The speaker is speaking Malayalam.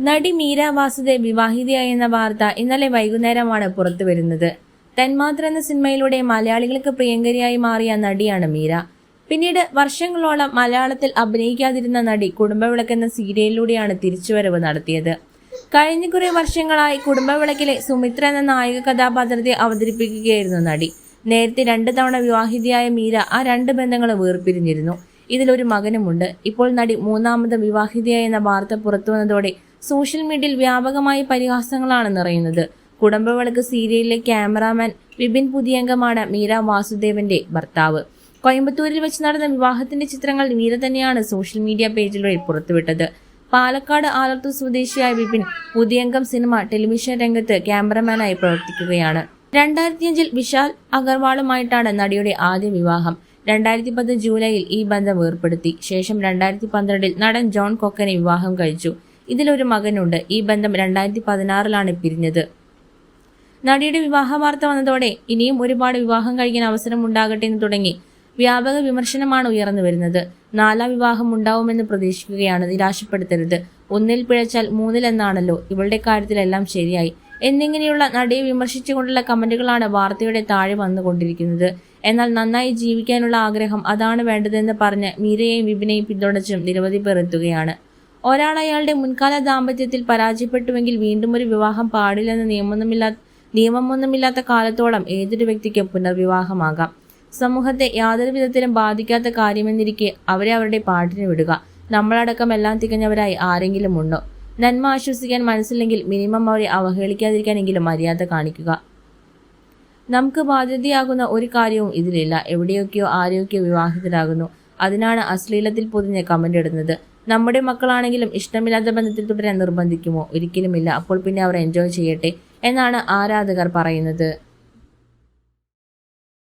നടി മീര വാസുദേവ് വിവാഹിതയായെന്ന വാർത്ത ഇന്നലെ വൈകുന്നേരമാണ് പുറത്തു വരുന്നത്. തന്മാത്ര എന്ന സിനിമയിലൂടെ മലയാളികൾക്ക് പ്രിയങ്കരിയായി മാറിയ നടിയാണ് മീര. പിന്നീട് വർഷങ്ങളോളം മലയാളത്തിൽ അഭിനയിക്കാതിരുന്ന നടി കുടുംബവിളക്ക് എന്ന സീരിയലിലൂടെയാണ് തിരിച്ചുവരവ് നടത്തിയത്. കഴിഞ്ഞ കുറെ വർഷങ്ങളായി കുടുംബവിളക്കിലെ സുമിത്ര എന്ന നായക കഥാപാത്രത്തെ അവതരിപ്പിക്കുകയായിരുന്നു നടി. നേരത്തെ രണ്ട് തവണ വിവാഹിതയായ മീര ആ രണ്ട് ബന്ധങ്ങളും വേർപിരിഞ്ഞിരുന്നു. ഇതിലൊരു മകനുമുണ്ട്. ഇപ്പോൾ നടി മൂന്നാമത് വിവാഹിതയായെന്ന വാർത്ത പുറത്തുവന്നതോടെ സോഷ്യൽ മീഡിയയിൽ വ്യാപകമായി പരിഹാസങ്ങളാണ് നിറയുന്നത്. കുടുംബവിളക്ക് സീരിയലിലെ ക്യാമറാമാൻ വിപിൻ പുതിയംഗമാണ് മീര വാസുദേവന്റെ ഭർത്താവ്. കോയമ്പത്തൂരിൽ വെച്ച് നടന്ന വിവാഹത്തിന്റെ ചിത്രങ്ങൾ മീര തന്നെയാണ് സോഷ്യൽ മീഡിയ പേജിലൂടെ പുറത്തുവിട്ടത്. പാലക്കാട് ആലത്തൂർ സ്വദേശിയായ വിപിൻ പുതിയംഗം സിനിമ ടെലിവിഷൻ രംഗത്ത് ക്യാമറമാനായി പ്രവർത്തിക്കുകയാണ്. രണ്ടായിരത്തിയഞ്ചിൽ വിശാൽ അഗർവാളുമായിട്ടാണ് നടിയുടെ ആദ്യ വിവാഹം. രണ്ടായിരത്തി പത്ത് ജൂലൈയിൽ ഈ ബന്ധം ഏർപ്പെടുത്തി ശേഷം രണ്ടായിരത്തി പന്ത്രണ്ടിൽ നടൻ ജോൺ കൊക്കനെ വിവാഹം കഴിച്ചു. ഇതിലൊരു മകനുണ്ട്. ഈ ബന്ധം രണ്ടായിരത്തി പതിനാറിലാണ് പിരിഞ്ഞത്. നടിയുടെ വിവാഹ വാർത്ത വന്നതോടെ ഇനിയും ഒരുപാട് വിവാഹം കഴിക്കാൻ അവസരം ഉണ്ടാകട്ടെ എന്ന് തുടങ്ങി വ്യാപക വിമർശനമാണ് ഉയർന്നു വരുന്നത്. നാലാം വിവാഹം ഉണ്ടാവുമെന്ന് പ്രതീക്ഷിക്കുകയാണ് നിരാശപ്പെടുത്തരുത്. ഒന്നിൽ പിഴച്ചാൽ മൂന്നിലെന്നാണല്ലോ ഇവളുടെ കാര്യത്തിലെല്ലാം ശരിയായി. എന്നിങ്ങനെയുള്ള നടിയെ വിമർശിച്ചുകൊണ്ടുള്ള കമന്റുകളാണ് വാർത്തയുടെ താഴെ വന്നുകൊണ്ടിരിക്കുന്നത്. എന്നാൽ നന്നായി ജീവിക്കാനുള്ള ആഗ്രഹം അതാണ് വേണ്ടതെന്ന് പറഞ്ഞ് മീരയെയും വിപിനെയും പിന്തുണച്ചും നിരവധി പേർ എത്തുകയാണ്. ഒരാൾ അയാളുടെ മുൻകാല ദാമ്പത്യത്തിൽ പരാജയപ്പെട്ടുവെങ്കിൽ വീണ്ടും ഒരു വിവാഹം പാടില്ലെന്ന നിയമമൊന്നുമില്ലാത്ത നിയമമൊന്നുമില്ലാത്ത കാലത്തോളം ഏതൊരു വ്യക്തിക്കും പുനർവിവാഹമാകാം. സമൂഹത്തെ യാതൊരു വിധത്തിലും ബാധിക്കാത്ത കാര്യമെന്നിരിക്കെ അവരെ അവരുടെ പാട്ടിന് വിടുക. നമ്മളടക്കം എല്ലാം തികഞ്ഞവരായി ആരെങ്കിലും ഉണ്ടോ? നന്മ ആശ്വസിക്കാൻ മനസ്സില്ലെങ്കിൽ മിനിമം അവരെ അവഹേളിക്കാതിരിക്കാനെങ്കിലും മര്യാദ കാണിക്കുക. നമുക്ക് ബാധ്യതയാകുന്ന ഒരു കാര്യവും ഇതിലില്ല. എവിടെയൊക്കെയോ ആരെയൊക്കെയോ വിവാഹിതരാകുന്നു. അതിനാണ് അശ്ലീലത്തിൽ പൊതിഞ്ഞ് കമന്റ് ഇടുന്നത്. നമ്മുടെ മക്കളാണെങ്കിലും ഇഷ്ടമില്ലാത്ത ബന്ധത്തിൽ തുടരാൻ നിർബന്ധിക്കുമോ? ഒരിക്കലുമില്ല. അപ്പോൾ പിന്നെ അവർ എൻജോയ് ചെയ്യട്ടെ എന്നാണ് ആരാധകർ പറയുന്നത്.